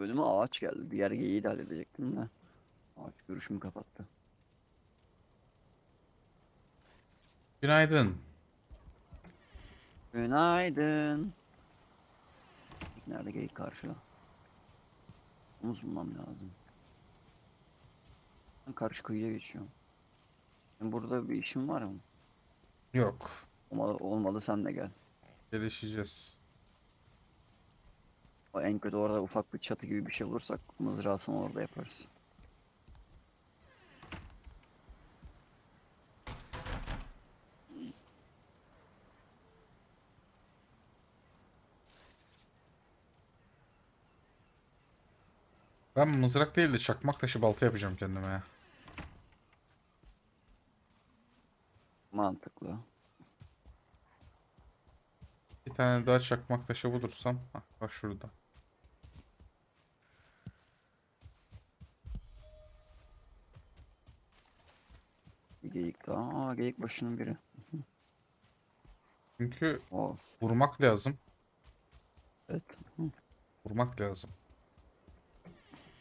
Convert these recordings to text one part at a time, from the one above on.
Önüme ağaç geldi. Diğer geyiği de halledecektim de. Ağaç görüşümü kapattı. Günaydın. Günaydın. Nerede geyik karşıda? Omuz bulmam lazım. Ben karşı kıyıya geçiyorum. Senin burada bir işin var mı? Yok. Olmalı, olmalı sen de gel. Gelişeceğiz. O en kötü orada ufak bir çatı gibi bir şey olursak mızrağısını orada yaparız. Ben mızrak değil de çakmak taşı balta yapacağım kendime ya. Mantıklı. Bir tane daha çakmak taşı bulursam. Hah, bak şurada. Bir geyik daha. Aa geyik başının biri. Çünkü O vurmak lazım. evet. Vurmak lazım.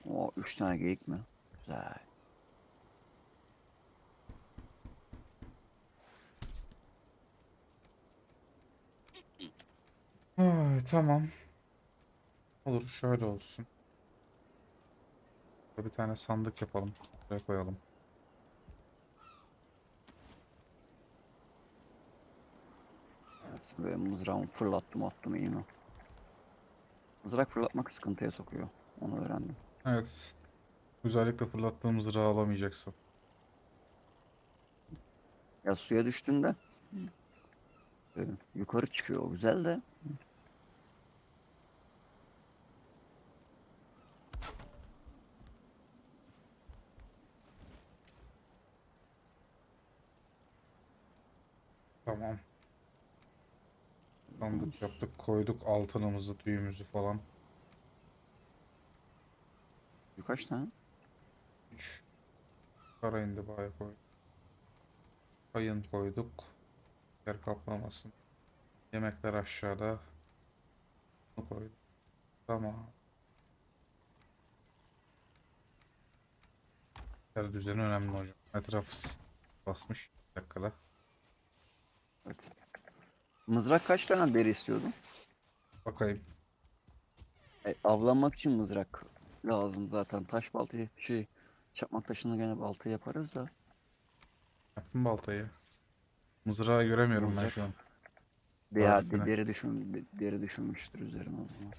O üç tane geyik mi? Güzel. Ay, tamam. Olur şöyle olsun. Burada Bir tane sandık yapalım. Buraya koyalım. Evet, böyle mızrağımı fırlattım attım iyi mi? Mızrak fırlatmak sıkıntıya sokuyor. Onu öğrendim. Evet. Özellikle fırlattığım mızrağı alamayacaksın. Ya suya düştüğünde e, yukarı çıkıyor o güzel de Tamam. Sandık yaptık, koyduk altınımızı, tüyümüzü falan. birkaç tane 3 Kara indi bayağı koyduk. Kayın koyduk. Yer kaplamasın. Yemekler aşağıda. Bunu koyduk. Tamam. Yer düzeni önemli hocam. Etrafı basmış. Bir dakikada. Mızrak kaç tane deri istiyordun? Bakayım. E, avlanmak için mızrak lazım zaten. Taş baltayı şey çakmak taşını gene balta yaparız da. Yaptım baltayı. Mızrağı göremiyorum ben Mızrak. şu an. Veya Tarifine. deri düşün de- deri düşünmüştür üzerine o zaman.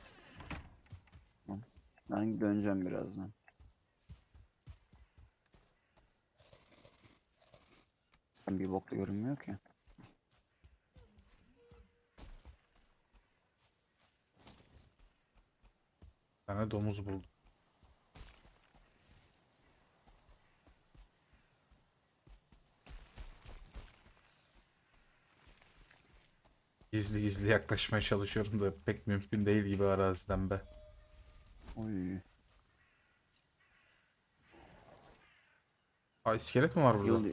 Tamam. Ben döneceğim birazdan. Bir bok da görünmüyor ki. Tane domuz buldum. Gizli gizli yaklaşmaya çalışıyorum da pek mümkün değil gibi araziden be. Oy. Aa iskelet mi var burada? Yıl,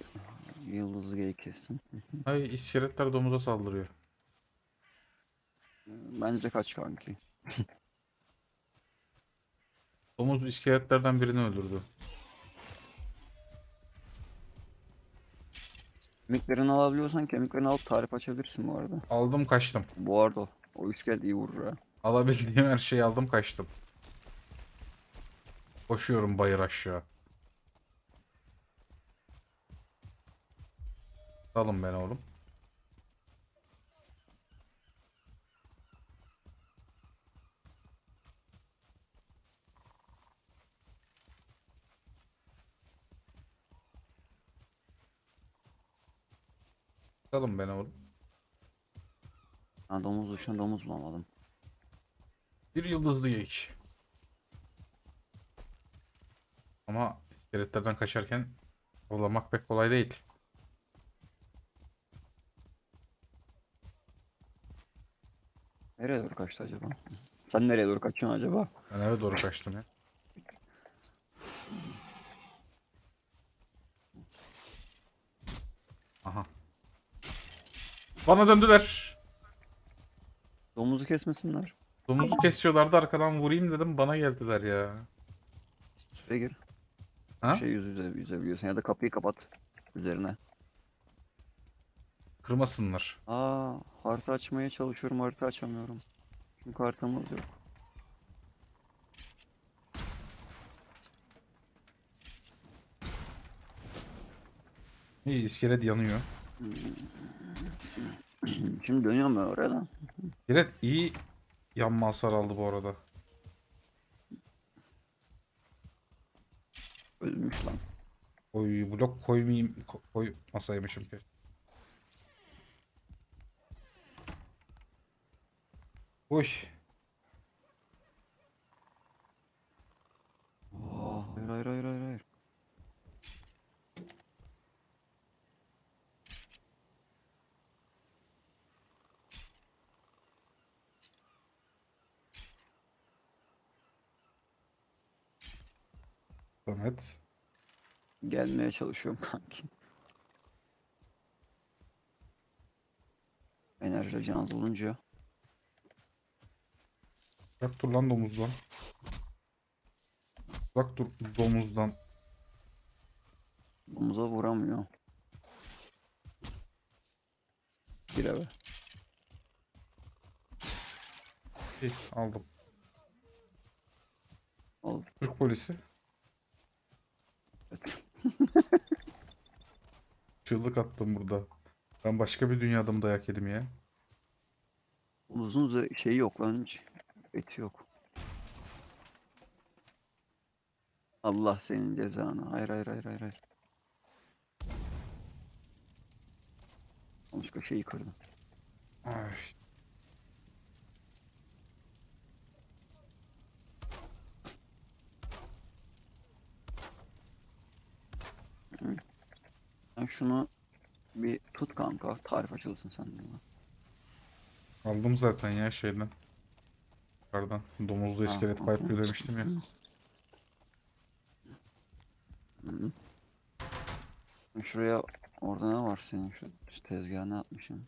yıldızı kestim. Ay iskeletler domuza saldırıyor. Bence kaç kanki. Domuz iskeletlerden birini öldürdü. Kemiklerini alabiliyorsan kemiklerini alıp tarif açabilirsin bu arada. Aldım kaçtım. Bu arada o- o iskelet iyi vurur ha. Alabildiğim her şeyi aldım kaçtım. Koşuyorum bayır aşağı. Salın beni oğlum. Salın beni oğlum. Ha domuz dışında domuz bulamadım. Bir yıldızlı geyik. Ama iskeletlerden kaçarken avlamak pek kolay değil. Nereye doğru kaçtı acaba? Sen nereye doğru kaçıyorsun acaba? Ben eve doğru kaçtım ya. Aha. Bana döndüler. Domuzu kesmesinler. Domuzu kesiyorlardı arkadan vurayım dedim bana geldiler ya. Suya gir. Ha? Şey yüz yüze yüzebiliyorsun ya da kapıyı kapat üzerine. Kırmasınlar. Aa harita açmaya çalışıyorum harita açamıyorum. Çünkü haritamız yok. İyi iskelet yanıyor. Şimdi dönüyorum ben oraya da. İyi yanma hasar aldı bu arada. Ölmüş lan. Oy blok koymayayım ko- koymasaymışım ki. Oy. Aa, hayır hayır hayır hayır hayır. Samet. Gelmeye çalışıyorum kanki. Enerji az olunca. Bırak dur lan domuzdan. Bırak dur domuzdan. Omuza vuramıyor. Bir eve. İyi aldım. Al. Türk polisi. Çığlık attım burada. Ben başka bir dünyada mı dayak yedim ya? Omuzun üze- şeyi yok lan hiç. Eti yok. Allah senin cezanı. Hayır hayır hayır hayır hayır. Başka şeyi kırdım. Ay. Sen şunu bir tut kanka. Tarif açılsın sende. Aldım zaten ya şeyden. Yukarıdan. Domuzlu iskelet pipe'lıyor demiştim ya. Hı. Şuraya orada ne var senin şu ne atmışım?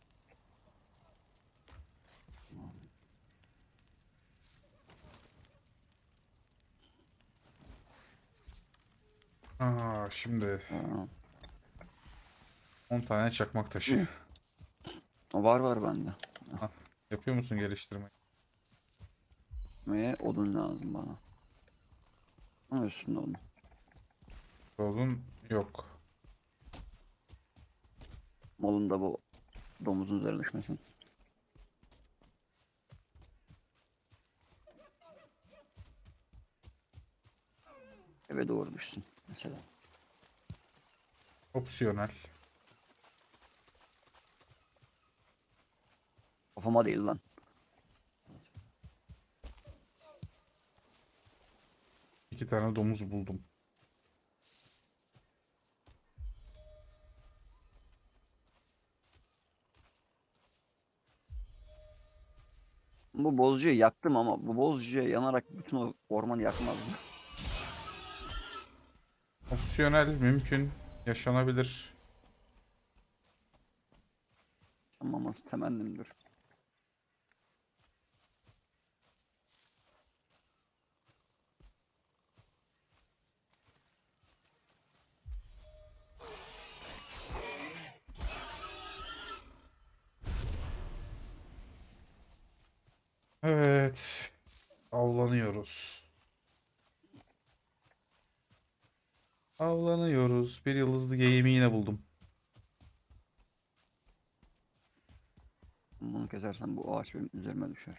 Aa, şimdi Aa, 10 tane çakmak taşı. var var bende. Yapıyor musun geliştirme? Ve odun lazım bana. Ama üstünde odun. Odun yok. Molun da bu domuzun üzerine düşmesin. Eve doğru düşsün mesela. Opsiyonel. Kafama değil lan. İki tane domuz buldum. Bu bozcuyu yaktım ama bu bozcuya yanarak bütün o ormanı yakmaz mı? Opsiyonel mümkün. Yaşanabilir. Yanmaması temennimdir. Evet. Avlanıyoruz. Avlanıyoruz. Bir yıldızlı geyiğimi yine buldum. Bunu kesersen bu ağaç benim üzerime düşer.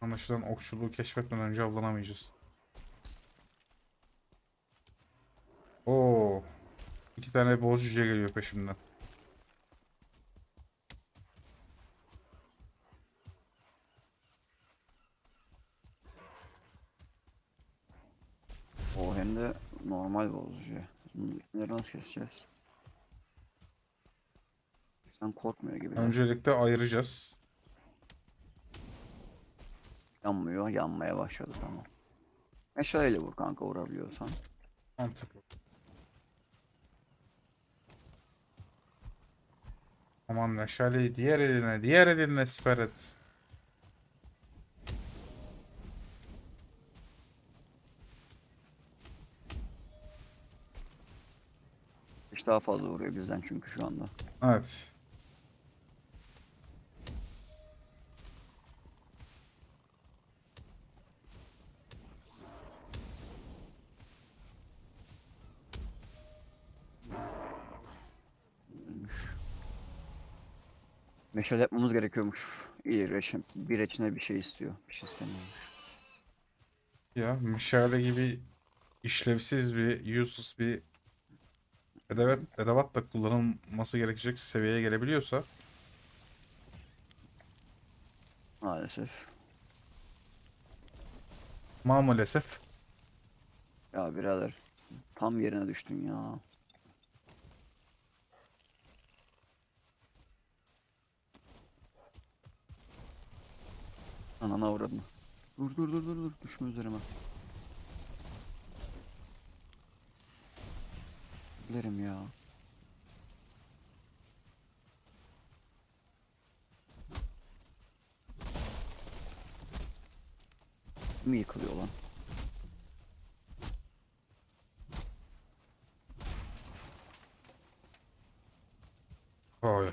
Anlaşılan okçuluğu keşfetmeden önce avlanamayacağız. Oo. İki tane boz cüce geliyor peşimden. O hem de normal bozcu. Bunu ipleri nasıl keseceğiz? Sen korkmuyor gibi. Öncelikle ayıracağız. Yanmıyor, yanmaya başladı tamam. Meşaleyle vur kanka vurabiliyorsan. Mantıklı. Aman meşaleyi diğer eline, diğer eline siper et. Daha fazla vuruyor bizden çünkü şu anda. Evet. Meşale yapmamız gerekiyormuş. İyi reçin. Bir reçine bir şey istiyor. Bir şey istemiyormuş. Ya meşale gibi işlevsiz bir, useless bir edevat, edevatla kullanılması gerekecek seviyeye gelebiliyorsa Maalesef. maalesef Ya birader. Tam yerine düştün ya. Anana uğradın. Dur dur dur dur dur. Düşme üzerime. Dilerim ya. Mi yıkılıyor lan? Oy.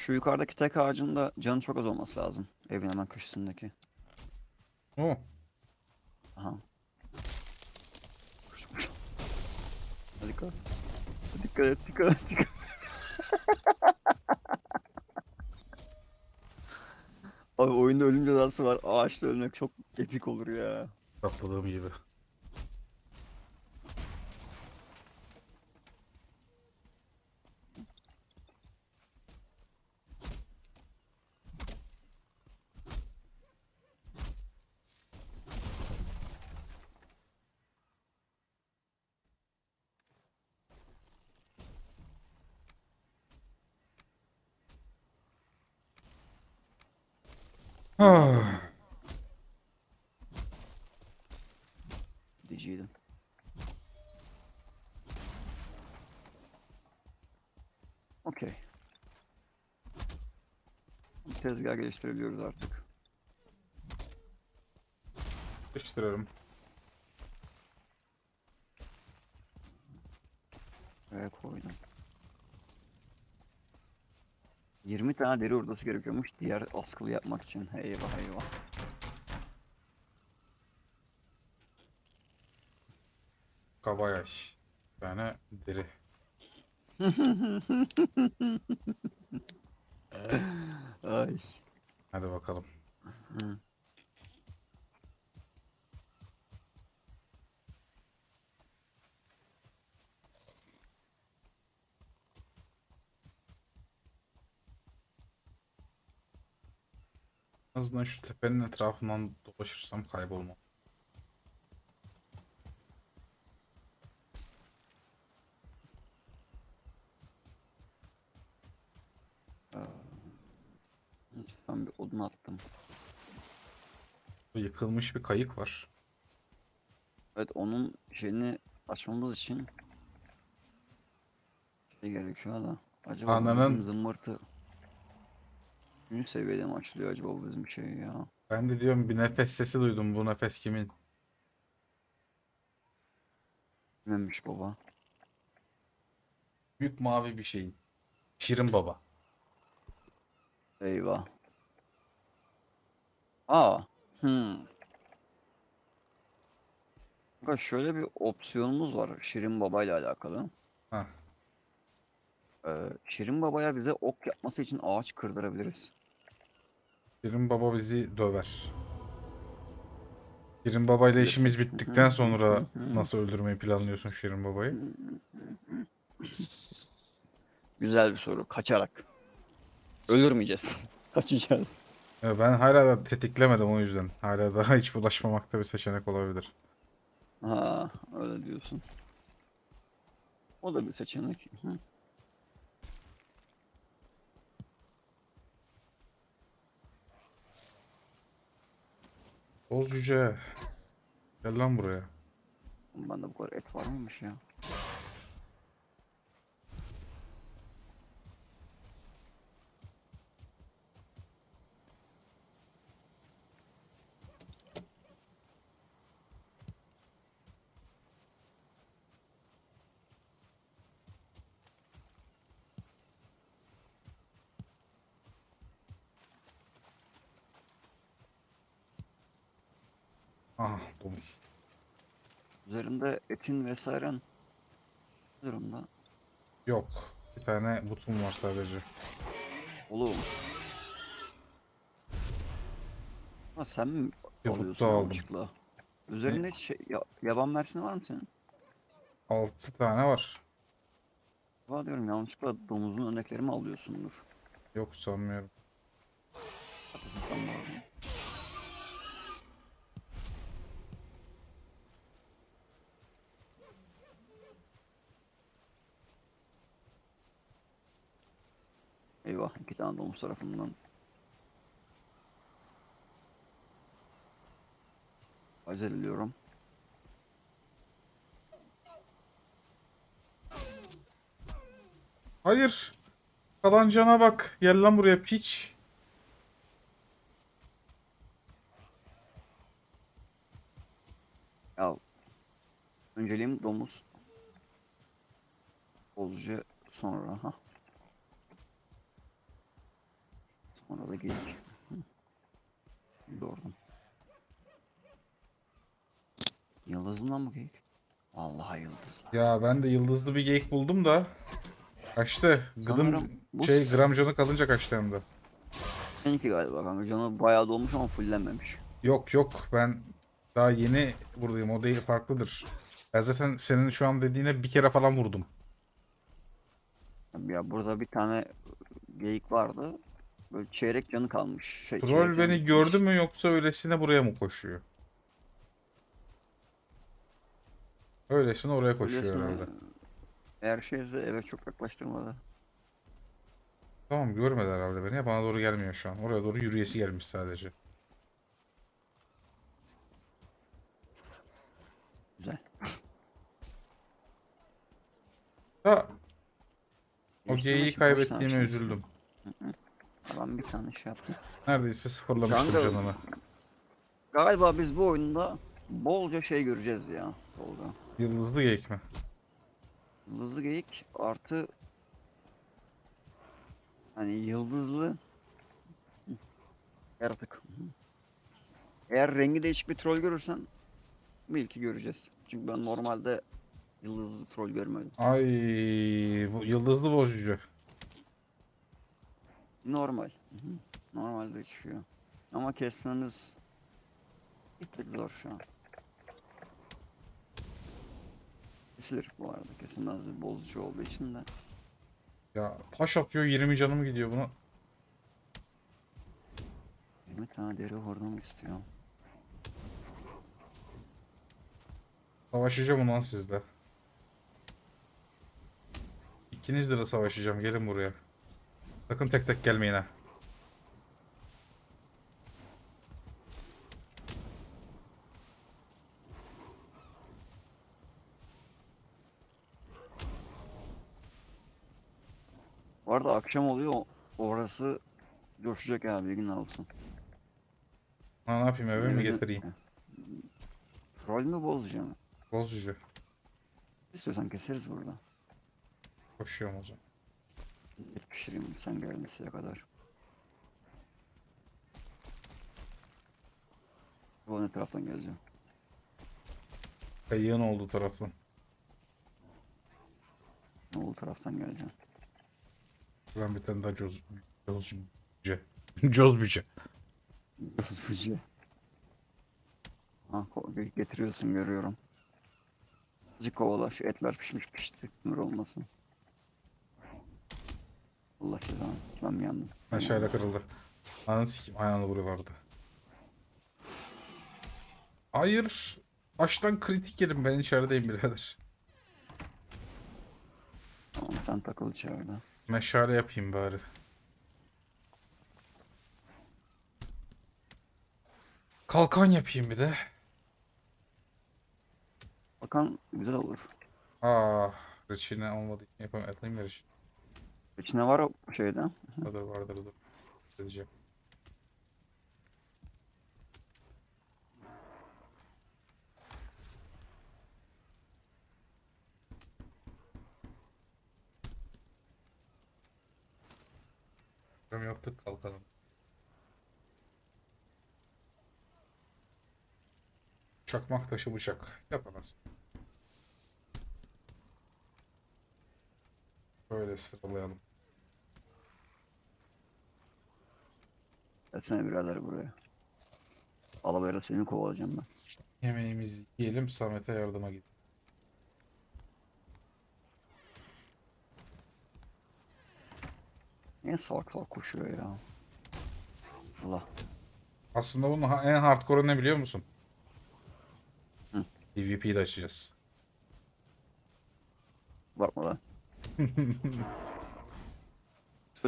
Şu yukarıdaki tek ağacın da canı çok az olması lazım. Evin hemen köşesindeki. Oh. Aha. Koş, koş. Hadi dikkat. Dikkat et, dikkat et, dikkat et. Abi oyunda ölüm cezası var. Ağaçta ölmek çok epik olur ya. Sapladığım gibi. Diyeceydim. Okey. Tezgah geliştirebiliyoruz artık. Değiştirelim. Ve koydum. 20 tane deri hurdası gerekiyormuş diğer askılı yapmak için. Eyvah eyvah. Kabayaş. Bir tane deri. Ay. Hadi bakalım. Hı. En azından şu tepenin etrafından dolaşırsam kaybolmam. Ben bir odun attım. Yıkılmış bir kayık var. Evet onun şeyini açmamız için şey gerekiyor da. Acaba Ananın- zımbırtı Üçüncü seviyede mi açılıyor acaba bizim şey ya? Ben de diyorum bir nefes sesi duydum. Bu nefes kimin? Bilmemiş baba. Büyük mavi bir şeyin. Şirin Baba. Eyvah. Aa. Hmm. Kanka şöyle bir opsiyonumuz var Şirin Baba ile alakalı. Heh. Ee, Şirin Baba'ya bize ok yapması için ağaç kırdırabiliriz. Şirin Baba bizi döver. Şirin Baba ile işimiz bittikten sonra nasıl öldürmeyi planlıyorsun Şirin Baba'yı? Güzel bir soru. Kaçarak. Ölürmeyeceğiz. Kaçacağız. Ya Ben hala da tetiklemedim o yüzden. Hala daha hiç bulaşmamakta bir seçenek olabilir. Ha, öyle diyorsun. O da bir seçenek. Hı. Oz cüce. Gel lan buraya. Bende bu kadar et var mıymış ya? Ah domuz. Üzerinde etin vesairen durumda. Yok. Bir tane butum var sadece. Oğlum. Ha sen mi Bir alıyorsun aldım. yanlışlıkla? Üzerinde hiç şey, ya- yaban mersini var mı senin? 6 tane var. Var diyorum yanlışlıkla domuzun örnekleri mi alıyorsundur? Yok sanmıyorum. Haklısın sen bu arada. Eyvah iki tane domuz tarafından. Acele. Hayır. Kalan cana bak. Gel lan buraya piç. Ya önceliğim domuz. Bozca sonra ha. Sonra da geyik. Gördüm. Yıldızından mı geyik? Vallahi yıldızlı. Ya ben de yıldızlı bir geyik buldum da. Kaçtı. Gıdım Sanırım bu şey gram canı kalınca kaçtı hem de. Seninki galiba kanka. Canı bayağı dolmuş ama fullenmemiş. Yok yok ben daha yeni buradayım. O değil farklıdır. Ben zaten senin şu an dediğine bir kere falan vurdum. Ya burada bir tane geyik vardı. Böyle çeyrek canı kalmış. Şey, Troll canı beni bitmiş. gördü mü yoksa öylesine buraya mı koşuyor? Öylesine oraya koşuyor Öylesine- herhalde. Eğer şeyse eve çok yaklaştırmadı. Tamam görmedi herhalde beni. Bana doğru gelmiyor şu an. Oraya doğru yürüyesi gelmiş sadece. Güzel. Ha, o Geliştirmek geyiği boş kaybettiğime üzüldüm. Ben bir tane şey yaptım. Neredeyse sıfırlamıştım Kanka- canını. Galiba biz bu oyunda bolca şey göreceğiz ya. Tolga. Yıldızlı geyik mi? Yıldızlı geyik artı hani yıldızlı yaratık. Eğer rengi değişik bir troll görürsen belki göreceğiz. Çünkü ben normalde yıldızlı troll görmedim. Ay bu yıldızlı bozucu. Normal. Hı hı. Normalde çıkıyor. Ama kesmemiz bir tık zor şu an. Kesilir bu arada. Kesilmez bir bozucu olduğu için de. Ya taş atıyor 20 canım gidiyor bunu. 20 tane deri horlamak istiyorum. Savaşacağım ulan sizle. İkinizle de savaşacağım. Gelin buraya. Sakın tek tek gelmeyin ha. Bu arada akşam oluyor. Orası coşacak abi. Bilgin olsun. Ha, ne yapayım eve mi getireyim? Troll mü bozacağım? Bozucu. İstiyorsan keseriz burada. Koşuyorum o zaman. Et pişireyim sen gelmesine kadar. Bu ne taraftan geleceğim? Kayığın olduğu taraftan. Ne oldu taraftan geleceğim? Ben bir tane daha coz... Cozbüce. Cozbüce. Bozbucu. Ha ko- getiriyorsun görüyorum. Azıcık kovala şu etler pişmiş pişti. Nur olmasın. Allah cezanı. Ben mi yandım? Aşağıda kırıldı. Ananı sikeyim. Ayağını vuruyorlardı. Hayır. Baştan kritik yedim. Ben içerideyim birader. Tamam sen takıl içeride. Meşale yapayım bari. Kalkan yapayım bir de. Bakan güzel olur. Aa, reçine olmadı. Yapayım, atayım da reçine. İçine var o şeyden. Vardır vardır dur. Edeceğim. Yaptık kalkalım. Çakmak taşı bıçak. Yapamaz. Böyle sıralayalım. Gelsene birader buraya. Alavera seni kovalayacağım ben. Yemeğimizi yiyelim Samet'e yardıma git. Niye salak salak koşuyor ya? Allah. Aslında bunun ha- en hardcore'u ne biliyor musun? Hı. De açacağız. Bakma lan.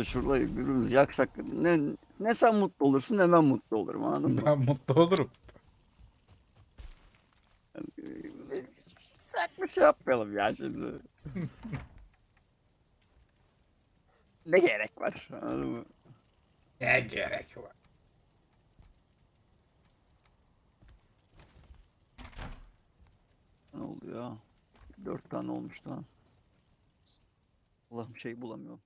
Şurada birbirimizi yaksak ne, ne sen mutlu olursun ne ben mutlu olurum anladın mı? Ben mutlu olurum. Sak bir şey yapmayalım ya şimdi. ne gerek var anladın mı? Ne gerek var? Ne oldu ya? Dört tane olmuş daha. Allah'ım şey bulamıyorum.